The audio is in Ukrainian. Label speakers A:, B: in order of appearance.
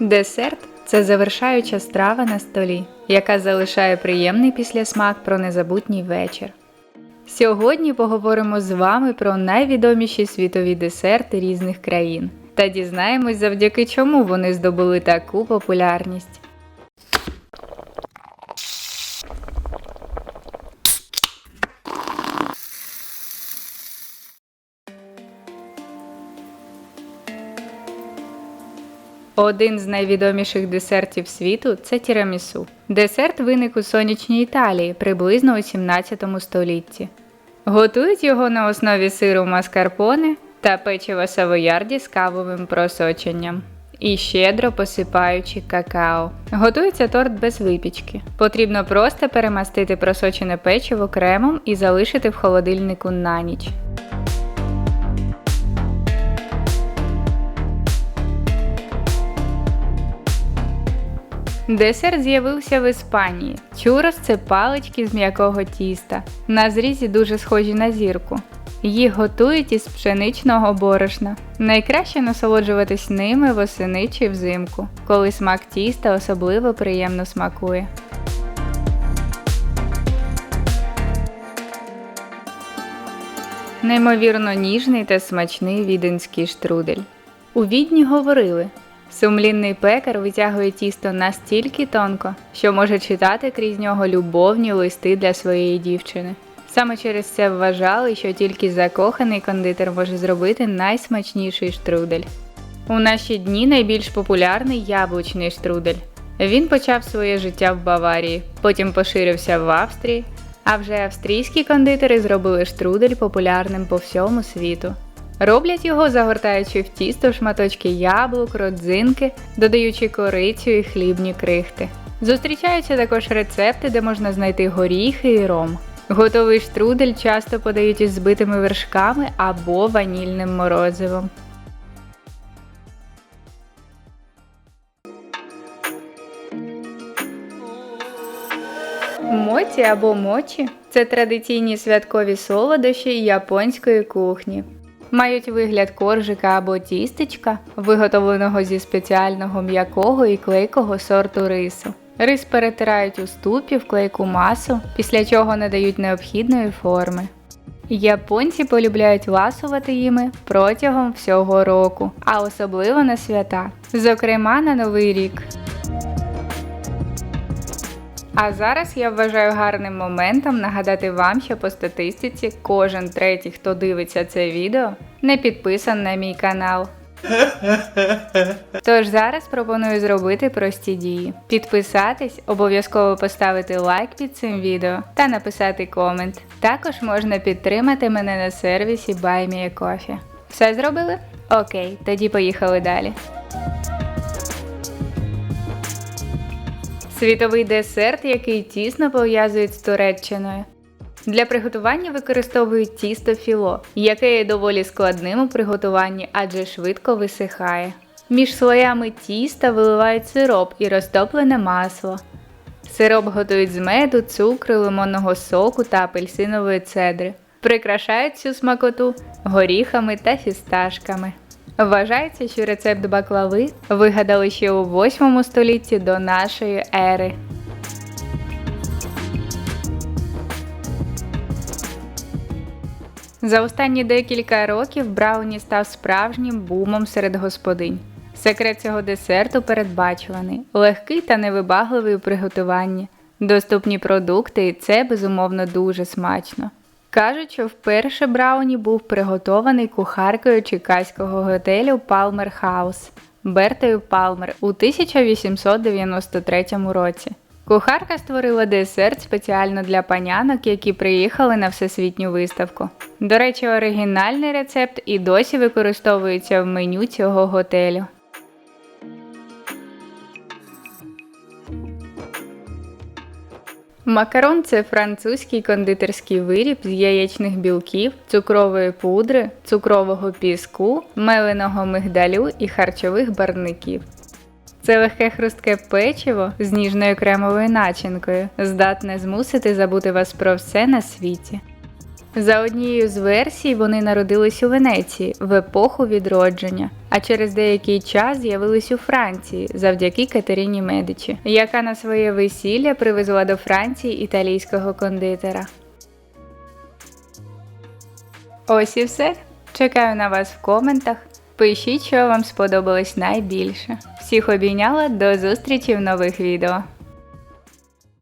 A: Десерт це завершаюча страва на столі, яка залишає приємний післясмак про незабутній вечір. Сьогодні поговоримо з вами про найвідоміші світові десерти різних країн та дізнаємось, завдяки чому вони здобули таку популярність. Один з найвідоміших десертів світу це тірамісу. Десерт виник у сонячній Італії приблизно у 17 столітті. Готують його на основі сиру маскарпоне та печива савоярді з кавовим просоченням. І щедро посипаючи какао. Готується торт без випічки. Потрібно просто перемастити просочене печиво кремом і залишити в холодильнику на ніч. Десерт з'явився в Іспанії. Чурос це палички з м'якого тіста. На зрізі дуже схожі на зірку. Їх готують із пшеничного борошна. Найкраще насолоджуватись ними восени чи взимку, коли смак тіста особливо приємно смакує. Неймовірно ніжний та смачний віденський штрудель. У відні говорили, Сумлінний пекар витягує тісто настільки тонко, що може читати крізь нього любовні листи для своєї дівчини. Саме через це вважали, що тільки закоханий кондитер може зробити найсмачніший штрудель. У наші дні найбільш популярний яблучний штрудель. Він почав своє життя в Баварії, потім поширився в Австрії, а вже австрійські кондитери зробили штрудель популярним по всьому світу. Роблять його, загортаючи в тісто шматочки яблук, родзинки, додаючи корицю і хлібні крихти. Зустрічаються також рецепти, де можна знайти горіхи і ром. Готовий штрудель часто подають із збитими вершками або ванільним морозивом. Моті або мочі це традиційні святкові солодощі японської кухні. Мають вигляд коржика або тістечка, виготовленого зі спеціального м'якого і клейкого сорту рису. Рис перетирають у ступі в клейку масу, після чого надають необхідної форми. Японці полюбляють ласувати їми протягом всього року, а особливо на свята, зокрема на Новий рік. А зараз я вважаю гарним моментом нагадати вам, що по статистиці кожен третій, хто дивиться це відео, не підписан на мій канал. Тож зараз пропоную зробити прості дії: підписатись, обов'язково поставити лайк під цим відео та написати комент. Також можна підтримати мене на сервісі BuyMeACoffee. Все зробили? Окей, тоді поїхали далі. Світовий десерт, який тісно пов'язують з Туреччиною. Для приготування використовують тісто філо, яке є доволі складним у приготуванні, адже швидко висихає. Між слоями тіста виливають сироп і розтоплене масло. Сироп готують з меду, цукру, лимонного соку та апельсинової цедри. Прикрашають цю смакоту горіхами та фісташками. Вважається, що рецепт баклави вигадали ще у 8 столітті до нашої ери. За останні декілька років Брауні став справжнім бумом серед господинь. Секрет цього десерту передбачуваний, легкий та невибагливий у приготуванні, доступні продукти, і це безумовно дуже смачно. Кажуть, що вперше Брауні був приготований кухаркою чекаського готелю Палмер Хаус Бертою Палмер у 1893 році. Кухарка створила десерт спеціально для панянок, які приїхали на всесвітню виставку. До речі, оригінальний рецепт і досі використовується в меню цього готелю. Макарон це французький кондитерський виріб з яєчних білків, цукрової пудри, цукрового піску, меленого мигдалю і харчових барників. Це легке хрустке печиво з ніжною кремовою начинкою, здатне змусити забути вас про все на світі. За однією з версій, вони народились у Венеції в епоху відродження, а через деякий час з'явились у Франції завдяки Катерині Медичі, яка на своє весілля привезла до Франції італійського кондитера. Ось і все. Чекаю на вас в коментах. Пишіть, що вам сподобалось найбільше. Всіх обійняла до зустрічі в нових відео.